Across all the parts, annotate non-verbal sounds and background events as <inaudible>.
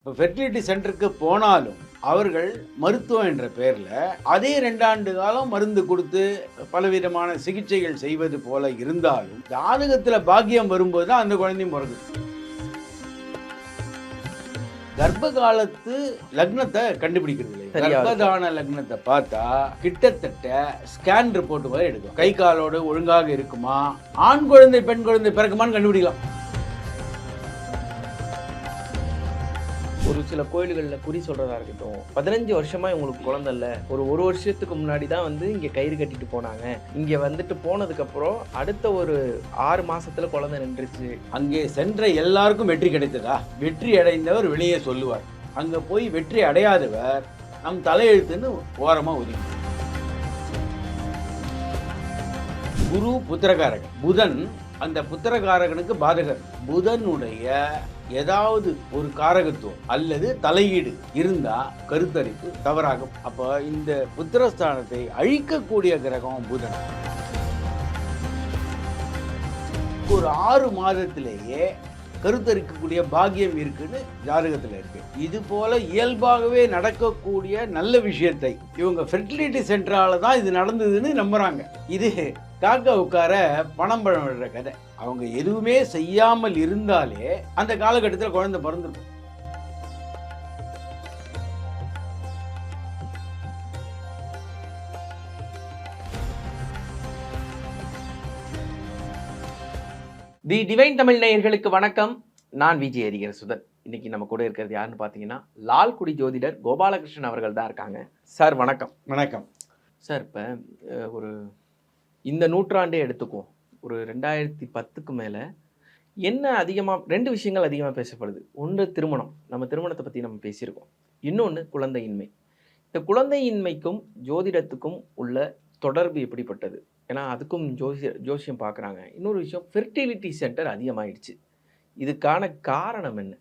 இப்போ ஃபெர்டிலிட்டி சென்டருக்கு போனாலும் அவர்கள் மருத்துவம் என்ற பெயரில் அதே ரெண்டாண்டு காலம் மருந்து கொடுத்து பலவிதமான சிகிச்சைகள் செய்வது போல இருந்தாலும் ஜாதகத்தில் பாக்கியம் வரும்போது தான் அந்த குழந்தையும் பிறகுது கர்ப்ப காலத்து லக்னத்தை கண்டுபிடிக்கிறது இல்லை. கர்ப்பதான லக்னத்தை பார்த்தா கிட்டத்தட்ட ஸ்கேன் ரிப்போர்ட் வரை எடுக்கும் கை காலோடு ஒழுங்காக இருக்குமா? ஆண் குழந்தை பெண் குழந்தை பிறக்குமான்னு கண்டுபிடிக்கலாம். சில கோயில்களில் குறி சொல்கிறதா இருக்கட்டும். பதினஞ்சு வருஷமா இவங்களுக்கு குழந்தை இல்லை. ஒரு ஒரு வருஷத்துக்கு முன்னாடி தான் வந்து இங்கே கயிறு கட்டிட்டு போனாங்க. இங்கே வந்துட்டு போனதுக்கப்புறம் அடுத்த ஒரு ஆறு மாதத்தில் குழந்தை நின்றுச்சு. அங்கே சென்ற எல்லாருக்கும் வெற்றி கிடைத்ததா? வெற்றி அடைந்தவர் வெளியே சொல்லுவார். அங்கே போய் வெற்றி அடையாதவர் நம் தலையெழுத்துன்னு ஓரமாக ஒதுங்கி குரு புத்திரகாரகன். புதன் அந்த புத்திரகாரகனுக்கு பாதகர். புதனுடைய ஏதாவது ஒரு காரகத்துவம் அல்லது தலையீடு இருந்தா கருத்தரிப்பு தவறாகும். அப்ப இந்த புத்திரஸ்தானத்தை அழிக்கக்கூடிய கிரகம் புதன். ஒரு ஆறு மாதத்திலேயே கருத்தரிக்கக்கூடிய பாக்கியம் இருக்குன்னு ஜாதகத்தில் இருக்கு. இது போல இயல்பாகவே நடக்கக்கூடிய நல்ல விஷயத்தை இவங்க ஃபெர்டிலிட்டி சென்டரால தான் இது நடந்ததுன்னு நம்புறாங்க. இது காக்கா உட்கார பணம் பழம் விடுற கதை. அவங்க எதுவுமே செய்யாமல் இருந்தாலே அந்த காலகட்டத்தில் குழந்தை பிறந்திருக்கும். தி டிவைன் தமிழ் நேயர்களுக்கு வணக்கம். நான் விஜய் ஹரிகர சுதன் இன்னைக்கு நம்ம கூட இருக்கிறது யாருன்னு பார்த்தீங்கன்னா லால்குடி ஜோதிடர் கோபாலகிருஷ்ணன் அவர்கள் தான் இருக்காங்க. சார் வணக்கம். வணக்கம். சார் இப்போ ஒரு இந்த நூற்றாண்டே எடுத்துக்குவோம். ஒரு ரெண்டாயிரத்தி பத்துக்கு மேலே என்ன அதிகமாக ரெண்டு விஷயங்கள் அதிகமாக பேசப்படுது. ஒன்று திருமணம். நம்ம திருமணத்தை பற்றி நம்ம பேசியிருக்கோம். இன்னொன்று குழந்தையின்மை. இந்த குழந்தையின்மைக்கும் ஜோதிடத்துக்கும் உள்ள தொடர்பு எப்படிப்பட்டது? ஏன்னா அதுக்கும் ஜோசிய ஜோசியம் பார்க்குறாங்க இன்னொரு விஷயம் ஃபெர்டிலிட்டி சென்டர் அதிகமாகிடுச்சு இதுக்கான காரணம் என்ன?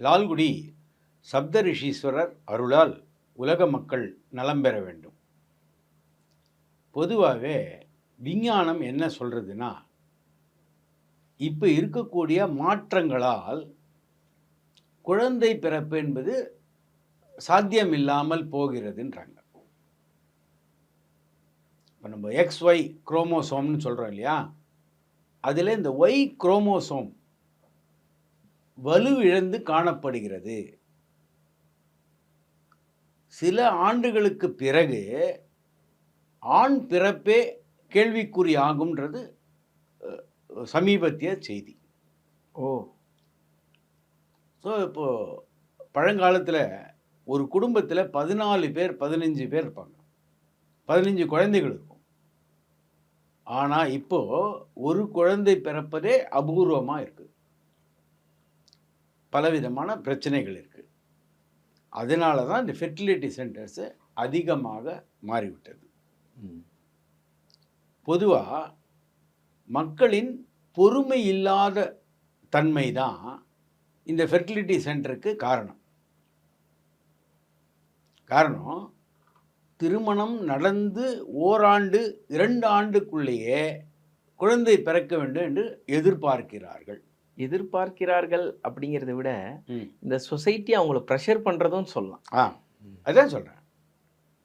லால்குடி சப்த ரிஷீஸ்வரர் அருளால் உலக மக்கள் நலம் பெற வேண்டும். பொதுவாகவே விஞ்ஞானம் என்ன சொல்கிறதுனா இப்போ இருக்கக்கூடிய மாற்றங்களால் குழந்தை பிறப்பு என்பது சாத்தியமில்லாமல் போகிறதுன்றாங்க. இப்போ நம்ம எக்ஸ் ஒய் குரோமோசோம்னு சொல்கிறோம் இல்லையா? அதில் இந்த ஒய் குரோமோசோம் வலுவிழந்து காணப்படுகிறது. சில ஆண்டுகளுக்கு பிறகு ஆண் பிறப்பே கேள்விக்குறி ஆகும்ன்றது சமீபத்திய செய்தி. ஓ. ஸோ இப்போ பழங்காலத்தில் ஒரு குடும்பத்தில் பதினாலு பேர் பதினஞ்சு பேர் இருப்பாங்க. பதினஞ்சு குழந்தைகள் இருக்கும். ஆனால் இப்போ ஒரு குழந்தை பிறப்பதே அபூர்வமாக இருக்குது பலவிதமான பிரச்சனைகள் இருக்குது அதனால தான் இந்த ஃபெர்டிலிட்டி சென்டர்ஸு அதிகமாக மாறிவிட்டது. பொதுவாக மக்களின் பொறுமை இல்லாத தன்மை தான் இந்த ஃபெர்டிலிட்டி சென்டருக்கு காரணம். காரணம் திருமணம் நடந்து ஓராண்டு இரண்டு ஆண்டுக்குள்ளேயே குழந்தை பிறக்க வேண்டும் என்று எதிர்பார்க்கிறார்கள். எதிர்பார்க்கிறார்கள் அப்படிங்கிறத விட. இந்த சொசைட்டி அவங்கள ப்ரெஷர் பண்ணுறதும் சொல்லலாம். ஆ அதான் சொல்கிறேன்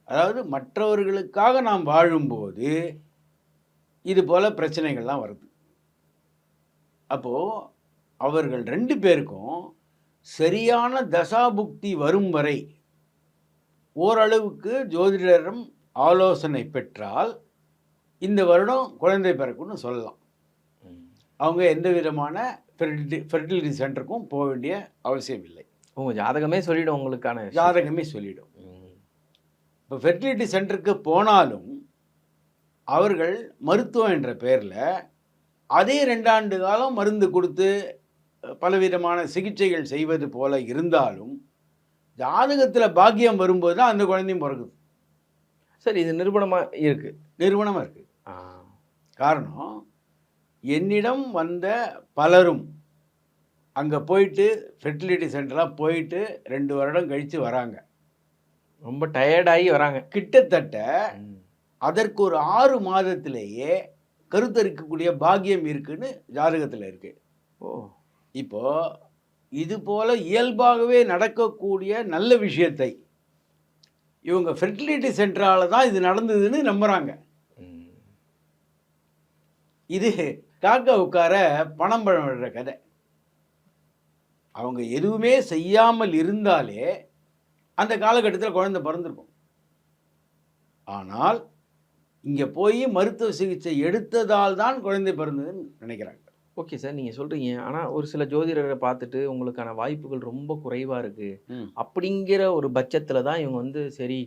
அதாவது மற்றவர்களுக்காக நாம் வாழும்போது இது போல பிரச்சனைகள்லாம் வருது. அப்போது அவர்கள் ரெண்டு பேருக்கும் சரியான தசாபுக்தி வரும் வரை ஓரளவுக்கு ஜோதிடரிடம் ஆலோசனை பெற்றால் இந்த வருடம் குழந்தை பிறக்கும்னு சொல்லலாம் அவங்க எந்த விதமான ஃபெர்டிலிட்டி ஃபெர்டிலிட்டி சென்டருக்கும் போக வேண்டிய அவசியம் இல்லை உங்க ஜாதகமே சொல்லிடும் உங்களுக்கான. ஜாதகமே சொல்லிடும் ம். இப்போ ஃபெர்டிலிட்டி சென்டருக்கு போனாலும் அவர்கள் மருத்துவம் என்ற பெயரில் அதே ரெண்டாண்டு காலம் மருந்து கொடுத்து பலவிதமான சிகிச்சைகள் செய்வது போல இருந்தாலும் ஜாதகத்தில் பாக்கியம் வரும்போது தான் அந்த குழந்தையும் பிறகுது சரி இது நிரூபணமா இருக்கு. நிறுவனமாக இருக்குது. காரணம் என்னிடம் வந்த பலரும் அங்கே போயிட்டு ஃபெர்டிலிட்டி சென்டராக போயிட்டு ரெண்டு வருடம் கழித்து வராங்க. ரொம்ப டயர்டாகி வராங்க. கிட்டத்தட்ட. அதற்கு ஒரு ஆறு மாதத்திலேயே கருத்தரிக்கக்கூடிய பாக்கியம் இருக்குன்னு ஜாதகத்தில் இருக்கு. ஓ. இப்போ இது போல இயல்பாகவே நடக்கக்கூடிய நல்ல விஷயத்தை இவங்க ஃபெர்டிலிட்டி சென்டரால தான் இது நடந்ததுன்னு நம்புறாங்க. ம். இது காக்கா உட்கார பணம் பழம் கதை. அவங்க எதுவுமே செய்யாமல் இருந்தாலே அந்த காலகட்டத்தில் குழந்தை பிறந்திருக்கும். ஆனால் இங்கே போய் மருத்துவ சிகிச்சை எடுத்ததால் தான் குழந்தை பிறந்ததுன்னு நினைக்கிறாங்க. ஓகே சார் நீங்கள் சொல்கிறீங்க ஆனால் ஒரு சில ஜோதிடரை பார்த்துட்டு உங்களுக்கான வாய்ப்புகள் ரொம்ப குறைவாக இருக்குது. அப்படிங்கிற ஒரு பட்சத்தில் தான் இவங்க வந்து சரி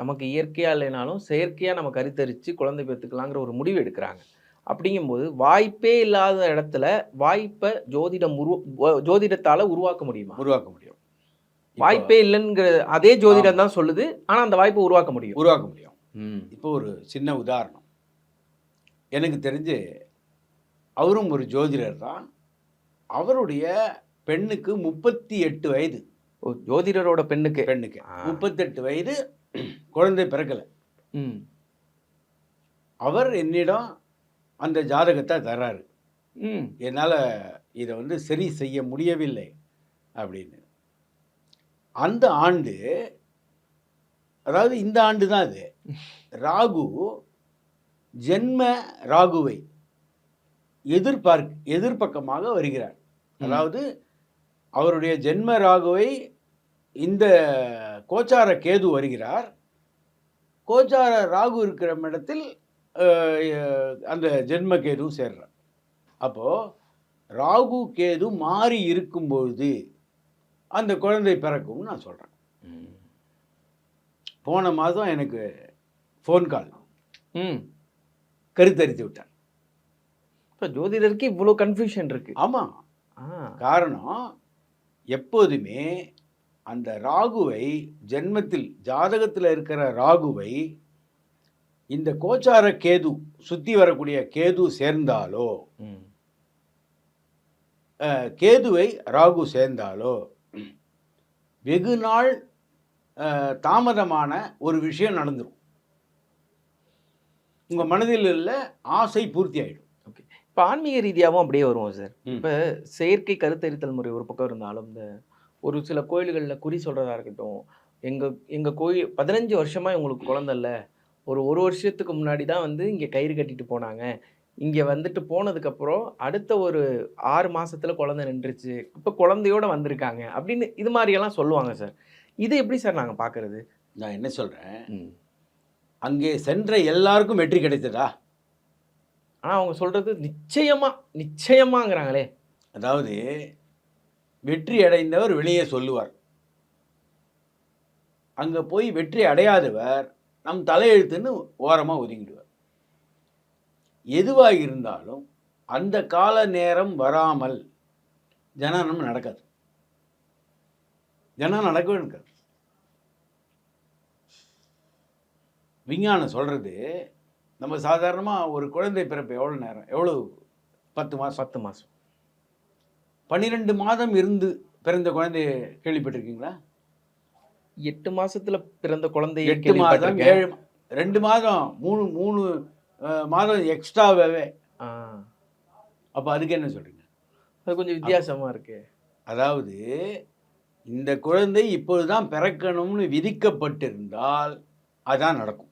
நமக்கு இயற்கையாக இல்லைனாலும் செயற்கையாக நம்ம கருத்தரித்து குழந்தை பெற்றுக்கலாங்கிற ஒரு முடிவு எடுக்கிறாங்க. அப்படிங்கும்போது வாய்ப்பே இல்லாத இடத்துல வாய்ப்பை ஜோதிடம் உரு ஜோதிடத்தால் உருவாக்க முடியுமா? உருவாக்க முடியும். வாய்ப்பே இல்லைங்கிற அதே ஜோதிடம் தான் சொல்லுது. ஆனால் அந்த வாய்ப்பை உருவாக்க முடியும். உருவாக்க முடியும். இப்போ ஒரு சின்ன உதாரணம். எனக்கு தெரிஞ்சு அவரும் ஒரு ஜோதிடர் தான். அவருடைய பெண்ணுக்கு முப்பத்தி எட்டு வயது. ஜோதிடரோட பெண்ணுக்கு? பெண்ணுக்கு. முப்பத்தெட்டு வயது குழந்தை பிறக்கலை. அவர் என்னிடம் அந்த ஜாதகத்தை தர்றாரு. ம். என்னால் இதை வந்து சரி செய்ய முடியவில்லை அப்படின்னு. அந்த ஆண்டு அதாவது இந்த ஆண்டு தான் அது. <laughs> ராகு ஜென்ம ராகுவை. எதிர்பார்க் எதிர்பக்கமாக வருகிறார். அதாவது அவருடைய ஜென்ம ராகுவை இந்த கோச்சார கேது வருகிறார். கோச்சார ராகு இருக்கிற இடத்தில் அந்த ஜென்ம கேதுவும் சேர்றார். அப்போது ராகு கேது மாறி இருக்கும்பொழுது அந்த குழந்தை பிறக்கும்னு நான் சொல்கிறேன். போன மாதம் எனக்கு ஃபோன் கால் ம். கருத்தரித்து விட்டார். இப்போ ஜோதிடருக்கு இவ்வளோ கன்ஃபியூஷன் இருக்கு. ஆமாம் காரணம் எப்போதுமே அந்த ராகுவை ஜென்மத்தில் ஜாதகத்தில் இருக்கிற ராகுவை இந்த கோச்சார கேது சுற்றி வரக்கூடிய கேது சேர்ந்தாலோ கேதுவை ராகு சேர்ந்தாலோ வெகு நாள் தாமதமான ஒரு விஷயம் நடந்துடும் உங்கள் மனதில் உள்ள ஆசை பூர்த்தி ஆயிடும் ஓகே இப்போ ஆன்மீக ரீதியாகவும் அப்படியே வருவோம் சார். இப்போ செயற்கை கருத்தரித்தல் முறை ஒரு பக்கம் இருந்தாலும் இந்த ஒரு சில கோயில்களில் குறி சொல்கிறதா இருக்கட்டும் எங்கள் எங்கள் கோயில் பதினஞ்சு வருஷமாக இவங்களுக்கு குழந்தை இல்ல. ஒரு ஒரு வருஷத்துக்கு முன்னாடி தான் வந்து இங்கே கயிறு கட்டிட்டு போனாங்க. இங்கே வந்துட்டு போனதுக்கப்புறம் அடுத்த ஒரு ஆறு மாசத்துல குழந்தை நின்றுச்சு. இப்போ குழந்தையோட வந்திருக்காங்க அப்படின்னு இது மாதிரியெல்லாம் சொல்லுவாங்க சார். இது எப்படி சார் நாங்கள் பார்க்கறது நான் என்ன சொல்கிறேன் அங்கே சென்ற எல்லாருக்கும் வெற்றி கிடைத்ததா? ஆனால் அவங்க சொல்கிறது நிச்சயமாக நிச்சயமாங்கிறாங்களே. அதாவது வெற்றி அடைந்தவர் வெளியே சொல்லுவார். அங்கே போய் வெற்றி அடையாதவர் நம் தலையெழுத்துன்னு ஓரமாக ஒதுங்கிடுவார். எதுவாக இருந்தாலும் அந்த கால நேரம் வராமல் ஜனனம் நடக்காது. ஜனம் நடக்கவே நடக்காது. விஞ்ஞானம் சொல்கிறது நம்ம சாதாரணமாக ஒரு குழந்தை பிறப்பு எவ்வளோ நேரம்? எவ்வளோ பத்து மாதம் பத்து மாதம் பன்னிரெண்டு மாதம் இருந்து பிறந்த குழந்தைய கேள்விப்பட்டிருக்கீங்களா? எட்டு மாசத்துல பிறந்த குழந்தையை எட்டு மாதம். ஏழு ரெண்டு மாதம் மூணு மூணு மாதம் எக்ஸ்ட்ராவே அப்போ அதுக்கு என்ன சொல்றீங்க? அது கொஞ்சம் வித்தியாசமா இருக்கு. அதாவது இந்த குழந்தை இப்பொழுதுதான் பிறக்கணும்னு விதிக்கப்பட்டிருந்தால் அதான் நடக்கும்.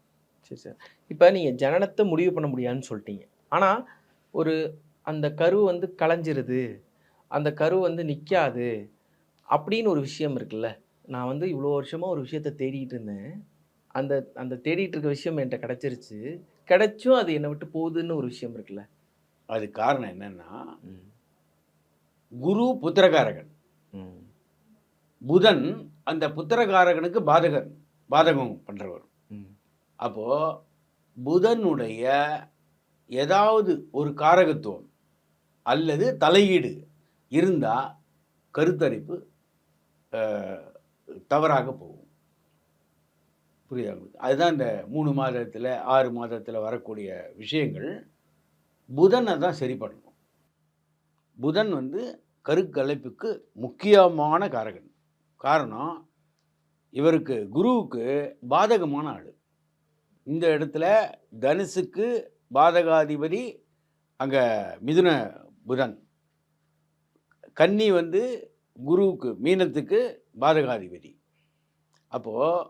சரி சார் இப்போ நீங்க ஜனனத்தை முடிவு பண்ண முடியாதுன்னு சொல்லிட்டீங்க. ஆனா ஒரு அந்த கரு வந்து கலைஞ்சிருது அந்த கரு வந்து நிக்காது அப்படின்னு ஒரு விஷயம் இருக்குல்ல. நான் வந்து இவ்வளோ வருஷமா ஒரு விஷயத்த தேடிட்டு இருந்தேன். அந்த அந்த தேடிட்டு இருக்க விஷயம் என்கிட்ட கிடைச்சிருச்சு. கிடைச்சும் அது என்னை விட்டு போகுதுன்னு ஒரு விஷயம் இருக்குல்ல. அது காரணம் என்னன்னா குரு புத்திரகாரகன். ம், புதன் அந்த புத்திரகாரகனுக்கு பாதகன் பாதகம் பண்றவர். அப்போது புதனுடைய ஏதாவது ஒரு காரகத்துவம் அல்லது தலையீடு இருந்தால் கருத்தரிப்பு தவறாக போகும். புரியுதா உங்களுக்கு? அதுதான் இந்த மூணு மாதத்தில் ஆறு மாதத்தில் வரக்கூடிய விஷயங்கள். புதனை தான் சரி பண்ணணும். புதன் வந்து கருக்கலைப்புக்கு முக்கியமான காரகன். காரணம் இவருக்கு குருவுக்கு பாதகமான ஆள். இந்த இடத்துல தனுசுக்கு பாதகாதிபதி அங்கே மிதுன புதன். கன்னி வந்து குருவுக்கு மீனத்துக்கு பாதகாதிபதி. அப்போது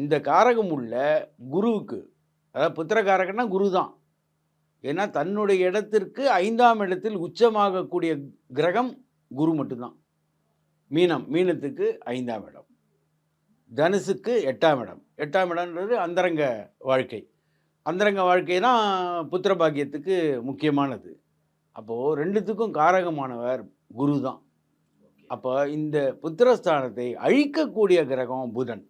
இந்த காரகம் உள்ள குருவுக்கு அதாவது புத்திரகாரகன்னா குரு தான் ஏன்னா தன்னுடைய இடத்திற்கு ஐந்தாம் இடத்தில் உச்சமாகக்கூடிய கிரகம் குரு மட்டும்தான். மீனம் மீனத்துக்கு ஐந்தாம் இடம். தனுசுக்கு எட்டாம் இடம். எட்டாம் இடம்ன்றது அந்தரங்க வாழ்க்கை. அந்தரங்க வாழ்க்கை தான் புத்திர பாக்கியத்துக்கு முக்கியமானது. அப்போது ரெண்டுத்துக்கும் காரகமானவர் குரு தான். அப்போ இந்த புத்திரஸ்தானத்தை அழிக்கக்கூடிய கிரகம் புதன்.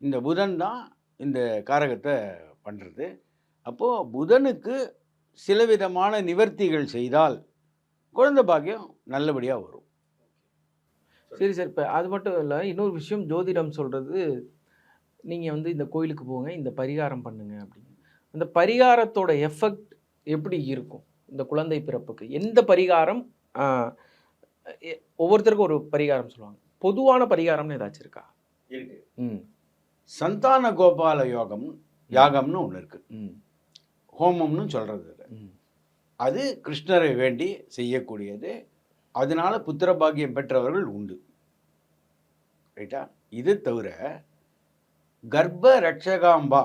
இந்த புதன் தான் இந்த காரகத்தை பண்ணுறது அப்போது புதனுக்கு சில விதமான நிவர்த்திகள் செய்தால் குழந்தை பாக்கியம் நல்லபடியாக வரும். சரி சார். இப்போ அது மட்டும் இல்லை இன்னொரு விஷயம் ஜோதிடம் சொல்கிறது நீங்கள் வந்து இந்த கோயிலுக்கு போங்க இந்த பரிகாரம் பண்ணுங்க அப்படின்னு. அந்த பரிகாரத்தோட எஃபெக்ட் எப்படி இருக்கும்? இந்த குழந்தை பிறப்புக்கு எந்த பரிகாரம் ஒவ்வொருத்தருக்கும் ஒரு பரிகாரம் சொல்லுவாங்க. பொதுவான பரிகாரம்னு ஏதாச்சும் இருக்கா? இருக்கு. ம். சந்தான கோபால யோகம் யாகம்னு ஒன்று இருக்குது ம். ஹோமம்னு சொல்கிறது ம். அது கிருஷ்ணரை வேண்டி செய்யக்கூடியது. அதனால புத்திர பாக்கியம் பெற்றவர்கள் உண்டு. ரைட்டா? இது தவிர கர்ப்ப ரட்சகாம்பா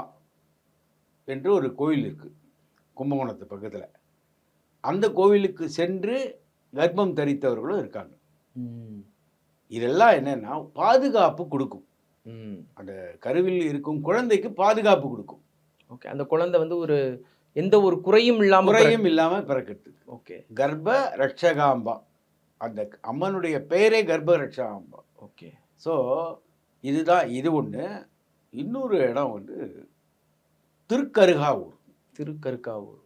என்று ஒரு கோயில் இருக்கு கும்பகோணத்து பக்கத்தில். அந்த கோவிலுக்கு சென்று கர்ப்பம் தரித்தவர்களும் இருக்காங்க. இதெல்லாம் என்னன்னா பாதுகாப்பு கொடுக்கும். அந்த கருவில் இருக்கும் குழந்தைக்கு பாதுகாப்பு கொடுக்கும். ஓகே அந்த குழந்தை வந்து ஒரு எந்த ஒரு குறையும் இல்லாமல் குறையும் இல்லாமல் பிறக்கிறதுக்கு ஓகே. கர்ப்ப ரட்சகாம்பா அந்த அம்மனுடைய பெயரே கர்ப்ப ரட்சகாம்பா ஓகே. ஸோ இதுதான் இது ஒன்று இன்னொரு இடம் வந்து திருக்கருகாவூர். திருக்கருக்காவூர்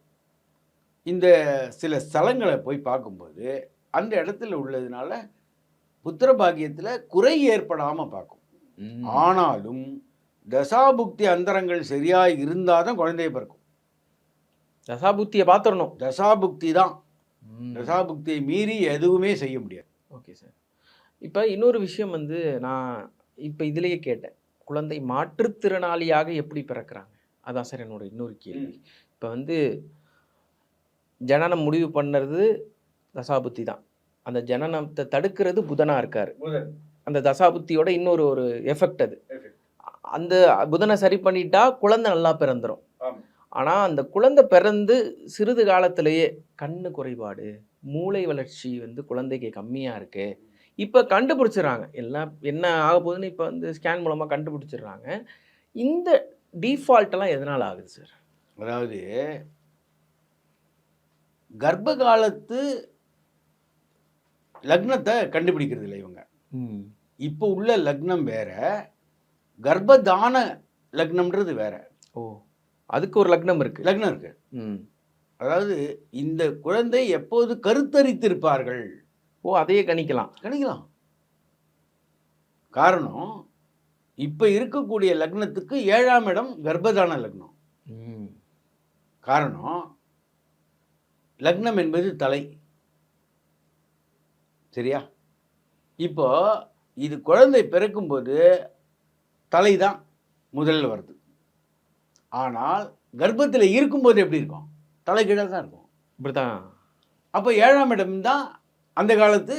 இந்த சில ஸ்தலங்களை போய் பார்க்கும்போது அந்த இடத்துல உள்ளதுனால புத்திர பாக்கியத்தில் குறை ஏற்படாமல் பார்க்கும். ஆனாலும் தசாபுக்தி அந்தரங்கள் சரியாக இருந்தால் தான் குழந்தைய பிறக்கும். தசாபுத்தியை பார்த்துடணும். தசாபுக்தி தான். தசாபுக்தியை மீறி எதுவுமே செய்ய முடியாது. Okay sir. இப்போ இன்னொரு விஷயம் வந்து நான் இப்போ இதுலேயே கேட்டேன். குழந்தை மாற்றுத்திறனாளியாக எப்படி பிறக்கிறாங்க? அதான் சார் என்னோட இன்னொரு கேள்வி. இப்போ வந்து ஜனனம் முடிவு பண்ணுறது தசாபுத்தி தான். அந்த ஜனனத்தை தடுக்கிறது புதனாக இருக்கார். அந்த தசாபுத்தியோட இன்னொரு ஒரு எஃபெக்ட் அது. அந்த புதனை சரி பண்ணிட்டா குழந்தை நல்லா பிறந்துரும். ஆமா. ஆனால் அந்த குழந்தை பிறந்து சிறிது காலத்திலேயே கண்ணு குறைபாடு மூளை வளர்ச்சி வந்து குழந்தைக்கு கம்மியாக இருக்கு. இப்போ கண்டுபிடிச்சிடுறாங்க. எல்லாம் என்ன ஆக போகுதுன்னு இப்போ வந்து ஸ்கேன் மூலமாக கண்டுபிடிச்சிடுறாங்க. இந்த டிஃபால்ட்டெல்லாம் எதனால் ஆகுது சார் அதாவது கர்ப்ப காலத்து லக்னத்தை கண்டுபிடிக்கிறது இல்லை இவங்க. இப்போ உள்ள லக்னம் வேற கர்ப்பதான லக்னம்ன்றது வேற. ஓ. அதுக்கு ஒரு லக்னம் இருக்கு. லக்னம் இருக்கு. ம். அதாவது இந்த குழந்தை எப்போது கருத்தரித்திருப்பார்கள்? ஓ அதையே கணிக்கலாம். கணிக்கலாம். காரணம் இப்போ இருக்கக்கூடிய லக்னத்துக்கு ஏழாம் இடம் கர்ப்பதான லக்னம். ம். காரணம் லக்னம் என்பது தலை. சரியா? இப்போ இது குழந்தை பிறக்கும்போது தலை தான் முதல்ல வருது. ஆனால் கர்ப்பத்தில் இருக்கும்போது எப்படி இருக்கும்? தலை கீழே தான் இருக்கும். இப்படி தான் அப்போ ஏழாம் இடம் தான் அந்த காலத்து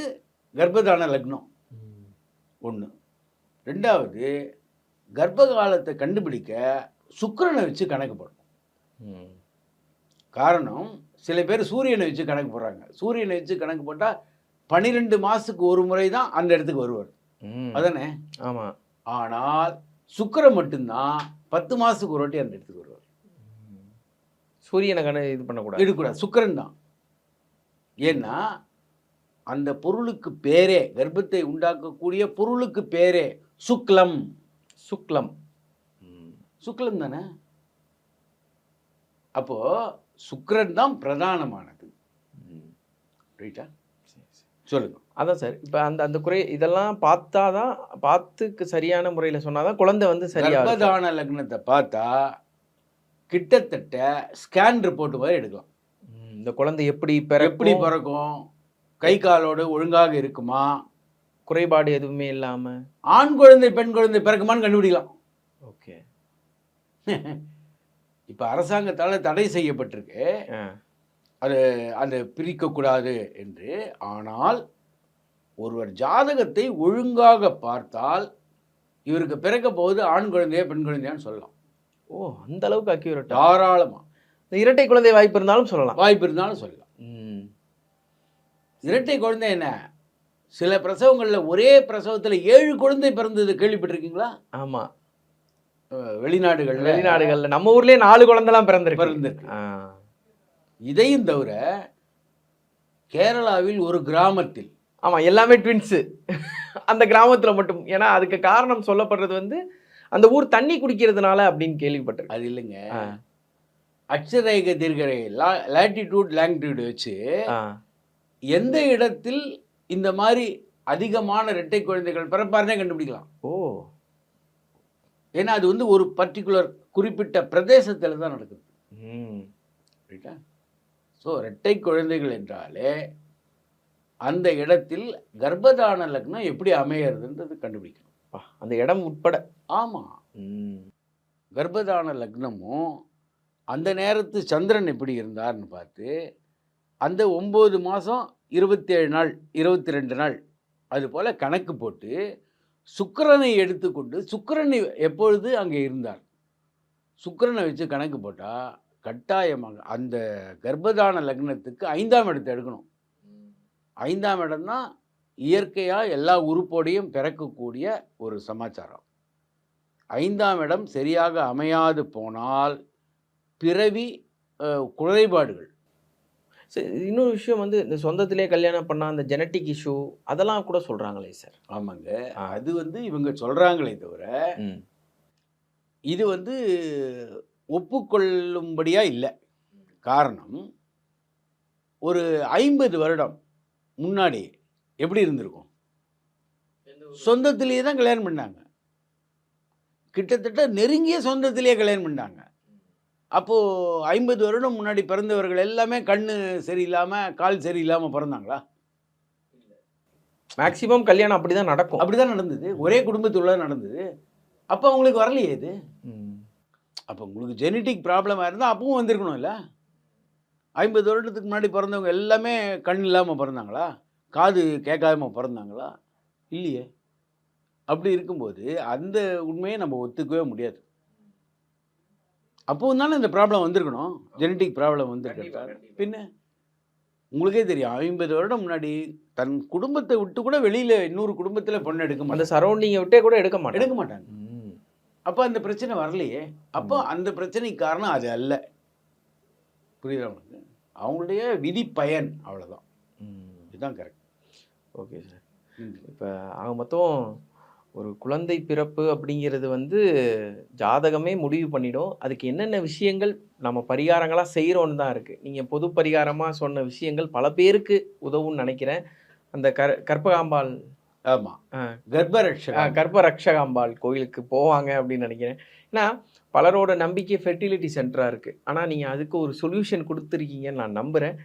கர்ப்பதான லக்னம். ஒன்று ரெண்டாவது கர்ப்ப காலத்தை கண்டுபிடிக்க சுக்கிரனை வச்சு கணக்கு போடணும். காரணம் சில பேர் சூரியனை வச்சு கணக்கு போடுறாங்க. சூரியனை வச்சு கணக்கு போட்டால் பன்னிரெண்டு மாதத்துக்கு ஒரு முறை தான் அந்த இடத்துக்கு வருவார். அதானே? ஆமாம் ஆனால் சுக்கிரன் மட்டும்தான் பத்து மாதத்துக்கு ஒரு வாட்டி அந்த இடத்துக்கு வருவார். சூரியனை கண இது பண்ணக்கூடாது. எடுக்கூடாது சுக்கிரன் தான். ஏன்னா அந்த பொருளுக்கு பேரே கர்ப்பத்தை உண்டாக்கக்கூடிய பொருளுக்கு பேரே சுக்லம். சுக்லம். சுக்லம் தானே? அப்போ சுக்கிரன் தான் பிரதானமானது. ரைட்டா சொல்லுங்க. அதான் சார். இப்போ அந்த அந்த குறை இதெல்லாம் பார்த்தா தான் பார்த்துக்கு சரியான முறையில் சொன்னால் தான் குழந்தை வந்து சரியாக கர்ப்பதான லக்னத்தை பார்த்தா கிட்டத்தட்ட ஸ்கேன் ரிப்போர்ட் மாதிரி எடுக்கலாம். இந்த குழந்தை எப்படி பிற எப்படி பிறக்கும்? கை காலோடு ஒழுங்காக இருக்குமா? குறைபாடு எதுவுமே இல்லாமல் ஆண் குழந்தை பெண் குழந்தை பிறக்குமான்னு கண்டுபிடிக்கலாம். ஓகே. <laughs> இப்போ அரசாங்கத்தால் தடை செய்யப்பட்டிருக்கு. அது அந்த பிரிக்கக்கூடாது என்று. ஆனால் ஒருவர் ஜாதகத்தை ஒழுங்காக பார்த்தால் இவருக்கு பிறக்க போகுது ஆண் குழந்தையா பெண் குழந்தையான்னு சொல்லலாம். ஓ அந்த அளவுக்கு அக்யூரேட்டா? தாராளமாக இந்த இரட்டை குழந்தை வாய்ப்பு இருந்தாலும் சொல்லலாம். வாய்ப்பு இருந்தாலும் சொல்லலாம். இரட்டை குழந்தை என்ன? சில பிரசவங்களில் ஒரே பிரசவத்தில் ஏழு குழந்தை பிறந்தது கேள்விப்பட்டிருக்கீங்களா? ஆமா. அஹ் வெளிநாடுகள்ல. நம்ம ஊர்லயே நாலு குழந்தைலாம் பிறந்திருக்கு. பிறந்திருக்கு. இதையும் தவிர கேரளாவில் ஒரு கிராமத்தில் ஆமா எல்லாமே ட்வின்ஸு அந்த கிராமத்துல மட்டும். ஏன்னா அதுக்கு காரணம் சொல்லப்படுறது வந்து அந்த ஊர் தண்ணி குடிக்கிறதுனால அப்படின்னு கேள்விப்பட்டிருக்கேன். அது இல்லைங்க. ஆ. அட்சரேக தீர்க்கரை லேட்டிடியூட் லாங்கிடியூட் வச்சு. எந்த இடத்தில் இந்த மாதிரி அதிகமான இரட்டை குழந்தைகள் பிறப்பாருனே கண்டுபிடிக்கலாம். ஓ. ஏன்னா அது வந்து ஒரு பர்டிகுலர் குறிப்பிட்ட பிரதேசத்தில் தான் நடக்குது. ம். ரைட்டா ஸோ இரட்டை குழந்தைகள் என்றாலே அந்த இடத்தில் கர்ப்பதான லக்னம் எப்படி அமையறதுன்றது கண்டுபிடிக்கணும். அந்த இடம் உட்பட. ஆமாம். கர்ப்பதான லக்னமும் அந்த நேரத்து சந்திரன் எப்படி இருந்தார்னு பார்த்து அந்த ஒம்பது மாதம் இருபத்தேழு நாள் இருபத்தி ரெண்டு நாள் அது போல் கணக்கு போட்டு சுக்கிரனை எடுத்துக்கொண்டு சுக்கிரன் எப்பொழுது அங்கே இருந்தார்? சுக்கிரனை வச்சு கணக்கு போட்டால் கட்டாயமாக அந்த கர்ப்பதான லக்னத்துக்கு ஐந்தாம் இடத்தை எடுக்கணும். ஐந்தாம் இடம் தான் இயற்கையாக எல்லா உறுப்போடையும் பிறக்கக்கூடிய ஒரு சமாச்சாரம். ஐந்தாம் இடம் சரியாக அமையாது போனால் பிறவி குறைபாடுகள். சரி இன்னொரு விஷயம் வந்து இந்த சொந்தத்திலே கல்யாணம் பண்ணா அந்த ஜெனட்டிக் இஷ்யூ அதெல்லாம் கூட சொல்றாங்களே சார் ஆமாங்க. அது வந்து இவங்க சொல்கிறாங்களே தவிர. இது வந்து ஒப்புக்கொள்ளும்படியா இல்லை. காரணம் ஒரு ஐம்பது வருடம் முன்னாடி எப்படி இருந்திருக்கும்? சொந்தத்திலேயே தான் கல்யாணம் பண்ணாங்க. கிட்டத்தட்ட நெருங்கிய சொந்தத்திலேயே கல்யாணம் பண்ணாங்க. அப்போது ஐம்பது வருடம் முன்னாடி பிறந்தவர்கள் எல்லாமே கண்ணு சரியில்லாமல் கால் சரியில்லாமல் பிறந்தாங்களா? மேக்சிமம் கல்யாணம் அப்படிதான் நடக்கும். அப்படிதான் நடந்தது. ஒரே குடும்பத்துள்ள நடந்தது. அப்போ அவங்களுக்கு வரலையே இது. அப்போ உங்களுக்கு ஜெனட்டிக் ப்ராப்ளமாக இருந்தால் அப்பவும் வந்திருக்கணும்ல? ஐம்பது வருடத்துக்கு முன்னாடி பிறந்தவங்க எல்லாமே கண் இல்லாமல் பிறந்தாங்களா? காது கேட்காம பிறந்தாங்களா? இல்லையே. அப்படி இருக்கும்போது அந்த உண்மையை நம்ம ஒத்துக்கவே முடியாது. அப்போ தானே இந்த ப்ராப்ளம் வந்திருக்கணும். ஜெனட்டிக் ப்ராப்ளம் வந்திருக்கு பின்ன? உங்களுக்கே தெரியும் ஐம்பது வருடம் முன்னாடி தன் குடும்பத்தை விட்டு கூட வெளியில் இன்னொரு குடும்பத்தில் பொண்ணு எடுக்க அந்த மாட்டாங்க. சரௌண்டிங்கை விட்டே கூட எடுக்க மாட்டேன் எடுக்க மாட்டாங்க. அப்போ அந்த பிரச்சனை வரலையே. அப்போ அந்த பிரச்சனைக்கு காரணம் அது அல்ல. புரியுதா உங்களுக்கு? அவங்களுடைய விதி பயன் அவ்வளோதான் இதுதான் கரெக்ட் ஓகே சார் இப்போ ஆக மொத்தம் ஒரு குழந்தை பிறப்பு அப்படிங்கிறது வந்து ஜாதகமே முடிவு பண்ணிடும். அதுக்கு என்னென்ன விஷயங்கள் நம்ம பரிகாரங்களாக செய்கிறோன்னு தான் இருக்குது நீங்கள் பொது பரிகாரமாக சொன்ன விஷயங்கள் பல பேருக்கு உதவும்னு நினைக்கிறேன். அந்த கர் கற்பகாம்பாள் ஆமாம் ஆ. கர்ப்பரட்சகா கர்ப்ப ரக்ஷகாம்பாள் கோயிலுக்கு போவாங்க அப்படின்னு நினைக்கிறேன். ஏன்னா பலரோட நம்பிக்கை ஃபெர்டிலிட்டி சென்டராக இருக்குது ஆனால் நீங்கள் அதுக்கு ஒரு சொல்யூஷன் கொடுத்துருக்கீங்கன்னு நான் நம்புகிறேன்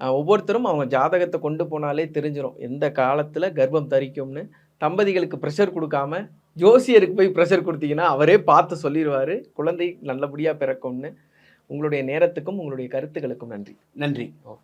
ஒவ்வொருத்தரும் அவங்க ஜாதகத்தை கொண்டு போனாலே தெரிஞ்சிடும் எந்த காலத்தில் கர்ப்பம் தரிக்கும்னு. தம்பதிகளுக்கு ப்ரெஷர் கொடுக்காம ஜோசியருக்கு போய் ப்ரெஷர் கொடுத்தீங்கன்னா அவரே பார்த்து சொல்லிடுவார் குழந்தை நல்லபடியாக பிறக்கும்னு. உங்களுடைய நேரத்துக்கும் உங்களுடைய கருத்துக்களுக்கும் நன்றி. நன்றி. ஓகே.